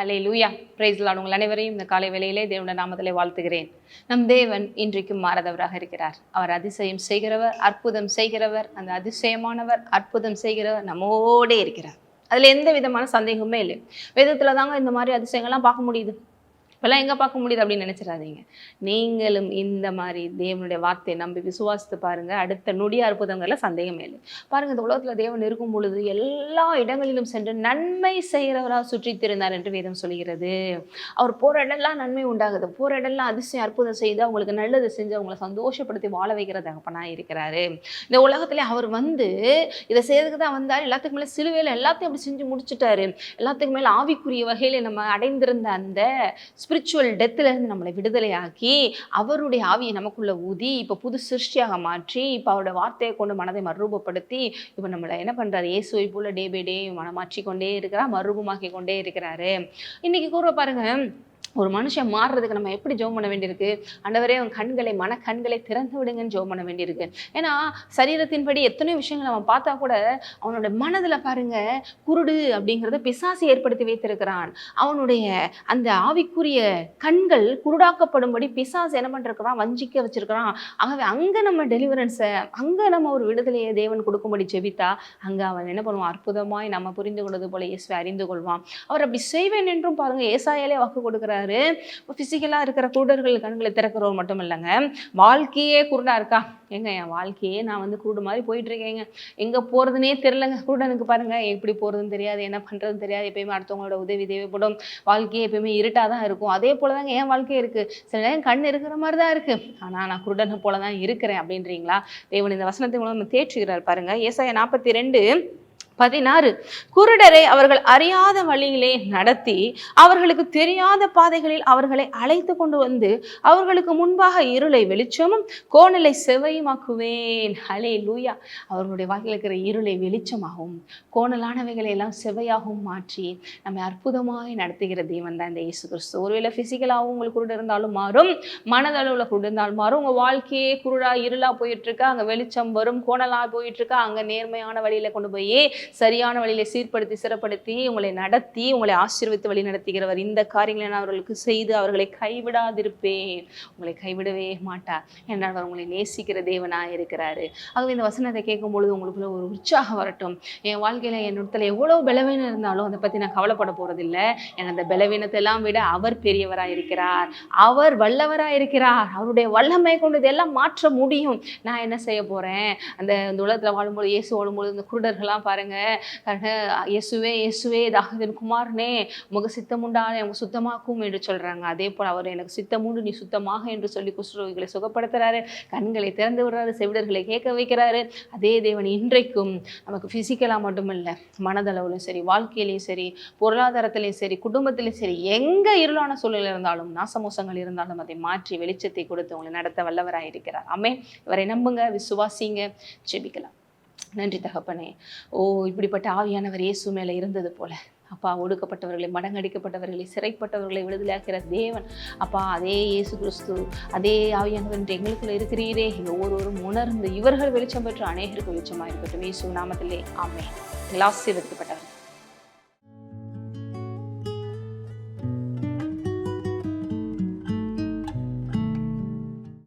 ஹலே லூயா பிரைஸ் உங்கள் அனைவரையும் இந்த காலை வேளையிலே தேவனுடைய நாமத்திலே வாழ்த்துகிறேன். நம் தேவன் இன்றைக்கும் மாறதவராக இருக்கிறார். அவர் அதிசயம் செய்கிறவர் அற்புதம் செய்கிறவர் அந்த அதிசயமானவர் அற்புதம் செய்கிறவர் நம்மோடே இருக்கிறார். அதில் எந்த விதமான சந்தேகமே இல்லை. வேதத்தில் தாங்க இந்த மாதிரி அதிசயங்கள்லாம் பார்க்க முடியுது. இப்போல்லாம் எங்கே பார்க்க முடியுது அப்படின்னு நினச்சிடாதீங்க. நீங்களும் இந்த மாதிரி தேவனுடைய வார்த்தையை நம்பி விசுவாசித்து பாருங்க. அடுத்த நொடி அற்புதங்கள்ல சந்தேகமே இல்லை. பாருங்க இந்த உலகத்துல தேவன் இருக்கும் பொழுது எல்லா இடங்களிலும் சென்று நன்மை செய்கிறவராக சுற்றித் திருந்தார் என்று வேதம் சொல்கிறது. அவர் போகிற இடம்லாம் நன்மை உண்டாகுது. போகிற இடம்லாம் அதிசயம் அற்புதம் செய்து அவங்களுக்கு நல்லது செஞ்சு அவங்கள சந்தோஷப்படுத்தி வாழ வைக்கிற தகப்பனாக இருக்கிறாரு. இந்த உலகத்துல அவர் வந்து இதை செய்யறதுக்கு தான் வந்தார். எல்லாத்துக்கு மேலே சிலுவையில் எல்லாத்தையும் அப்படி செஞ்சு முடிச்சுட்டாரு. எல்லாத்துக்கு மேலே ஆவிக்குரிய வகையில் நம்ம அடைந்திருந்த அந்த ஸ்பிரிச்சுவல் டெத்துலேருந்து நம்மளை விடுதலையாக்கி அவருடைய ஆவியை நமக்குள்ளே ஊதி இப்போ புது சிருஷ்டியாக மாற்றி இப்போ அவரோட வார்த்தையை கொண்டு மனதை மறுரூபப்படுத்தி இப்போ நம்மளை என்ன பண்ணுறாரு இயேசுவை போல் டே பை டே மனமாற்றி கொண்டே இருக்கிறார் மறுரூபமாக்கி கொண்டே இருக்கிறாரு. இன்னைக்கு கூட பாருங்க ஒரு மனுஷன் மாறுறதுக்கு நம்ம எப்படி ஜோம் பண்ண வேண்டியிருக்கு? அண்டவரே அவன் கண்களை மன கண்களை திறந்து விடுங்கன்னு ஜோம் பண்ண வேண்டியிருக்கு. ஏன்னா சரீரத்தின்படி எத்தனையோ விஷயங்களை நம்ம பார்த்தா கூட அவனோட மனதில் பாருங்க குருடு அப்படிங்கிறத பிசாசு ஏற்படுத்தி வைத்திருக்கிறான். அவனுடைய அந்த ஆவிக்குரிய கண்கள் குருடாக்கப்படும்படி பிசாசு என்ன பண்ணிருக்கிறான் வஞ்சிக்க வச்சிருக்கிறான். ஆகவே அங்கே நம்ம டெலிவரன்ஸை அங்கே நம்ம ஒரு விடுதலையை தேவன் கொடுக்கும்படி ஜெபித்தா அங்கே அவன் என்ன பண்ணுவான்? அற்புதமாய் நம்ம புரிந்து கொண்டது போல இயேசுவை அறிந்து கொள்வான். அவர் அப்படி செய்வேன் என்றும் பாருங்க ஏசாயாலே வாக்கு கொடுக்குறாரு. ஃபிசிக்கலாக இருக்கிற குருடர்கள் கண்களை திறக்கிறவர் மட்டும் இல்லைங்க வாழ்க்கையே குருடா இருக்கா? ஏங்க என் வாழ்க்கையே நான் வந்து குருடு மாதிரி போயிட்டு இருக்கேங்க எங்கே போகிறதுனே தெரிலங்க குருடனுக்கு பாருங்க எப்படி போகிறதுன்னு தெரியாது என்ன பண்ணுறதுன்னு தெரியாது. எப்பயுமே அடுத்தவங்களோட உதவி தேவைப்படும். வாழ்க்கையே எப்பயுமே இருட்டாக தான் இருக்கும். அதே போல தாங்க என் வாழ்க்கையே இருக்குது சில நேரம் கண் இருக்கிற மாதிரி தான் இருக்குது ஆனால் நான் குருடனை போல தான் இருக்கிறேன் அப்படின்றீங்களா? தேவன் இந்த வசனத்தை மூலம் தேற்றுகிறார் பாருங்க. ஏசாய நாற்பத்தி ரெண்டு பதினாறு. குருடரை அவர்கள் அறியாத வழியிலே நடத்தி அவர்களுக்கு தெரியாத பாதைகளில் அவர்களை அழைத்து கொண்டு வந்து அவர்களுக்கு முன்பாக இருளை வெளிச்சமும் கோணலை செவையுமாக்குவேன் ஹலே லூயா அவர்களுடைய வாழ்க்கையில் இருக்கிற இருளை வெளிச்சமாகவும் கோணலானவைகளை எல்லாம் செவையாகவும் மாற்றி நம்மை அற்புதமாய் நடத்துகிற தெய்வம் தான் இந்த இயேசு கிறிஸ்து. ஒருவேளை ஃபிசிக்கலாகவும் உங்களுக்கு குருடு இருந்தாலும் மாறும் மனதளவில் குருடு இருந்தாலும் மாறும். உங்கள் வாழ்க்கையே குருடா இருளாக போயிட்டுருக்கா அங்கே வெளிச்சம் வரும் கோணலாக போயிட்டுருக்கா அங்கே நேர்மையான வழியில் கொண்டு போய் சரியான வழியில சீர்படுத்தி சிறப்படுத்தி உங்களை நடத்தி உங்களை ஆசீர்வித்து வழி நடத்துகிறவர் இந்த காரியங்களை நான் அவர்களுக்கு செய்து அவர்களை கைவிடாதிருப்பேன். உங்களை கைவிடவே மாட்டார். என்றால் அவர் உங்களை நேசிக்கிற தேவனா இருக்கிறாரு. ஆகவே இந்த வசனத்தை கேட்கும் பொழுது உங்களுக்குள்ள ஒரு உற்சாகம் வரட்டும். என் வாழ்க்கையில என்னிடத்துல எவ்வளோ எவ்வளவு பலவீனம் இருந்தாலும் அதை பத்தி நான் கவலைப்பட போறதில்ல. எனக்கு அந்த பலவீனத்தை எல்லாம் விட அவர் பெரியவராக இருக்கிறார். அவர் வல்லவராக இருக்கிறார். அவருடைய வல்லமை கொண்டு இதெல்லாம் மாற்ற முடியும். நான் என்ன செய்ய போறேன்? அந்த இந்த உலகத்துல வாழும்போது இயேசு வாழும்போது இந்த குருடர்கள்லாம் பாருங்க இயேசுவே இயேசுவே தாகதன் குமாரனே முக சித்தமுண்டான உங்க சுத்தமாக்கும் என்று சொல்றாங்க. அதே போல் அவர் எனக்கு சித்தமுண்டு நீ சுத்தமாக என்று சொல்லி குஷ்டரோகிகளை சுகப்படுத்துறாரு. கண்களை திறந்து விடுறாரு செவிடர்களை கேட்க வைக்கிறாரு. அதே தேவன் இன்றைக்கும் நமக்கு ஃபிசிக்கலாக மட்டுமில்லை மனதளவுலையும் சரி வாழ்க்கையிலையும் சரி பொருளாதாரத்திலையும் சரி குடும்பத்திலையும் சரி எங்கே இருளான சூழல் இருந்தாலும் நாசமோசங்கள் இருந்தாலும் அதை மாற்றி வெளிச்சத்தை கொடுத்து உங்களை நடத்த வல்லவராக இருக்கிறார் ஆமே இவரை நம்புங்க விசுவாசிங்க ஜெபிக்கலாம். நன்றி தகப்பனே. ஓ இப்படிப்பட்ட ஆவியானவர் இயேசு மேலே இருந்தது போல. அப்பா ஒடுக்கப்பட்டவர்களை மடங்கடிக்கப்பட்டவர்களை சிறைப்பட்டவர்களை விடுதலையாக்கிற தேவன். அப்பா அதே இயேசு கிறிஸ்து அதே ஆவியானவர் என்று எங்களுக்குள்ள இருக்கிறீரே. ஒவ்வொருவரும் உணர்ந்து இவர்கள் வெளிச்சம் பெற்று அநேகருக்கு வெளிச்சமாக இருக்கட்டும் இயேசு நாமத்திலே ஆமே ஆசீர்வதிக்கப்பட்டவர்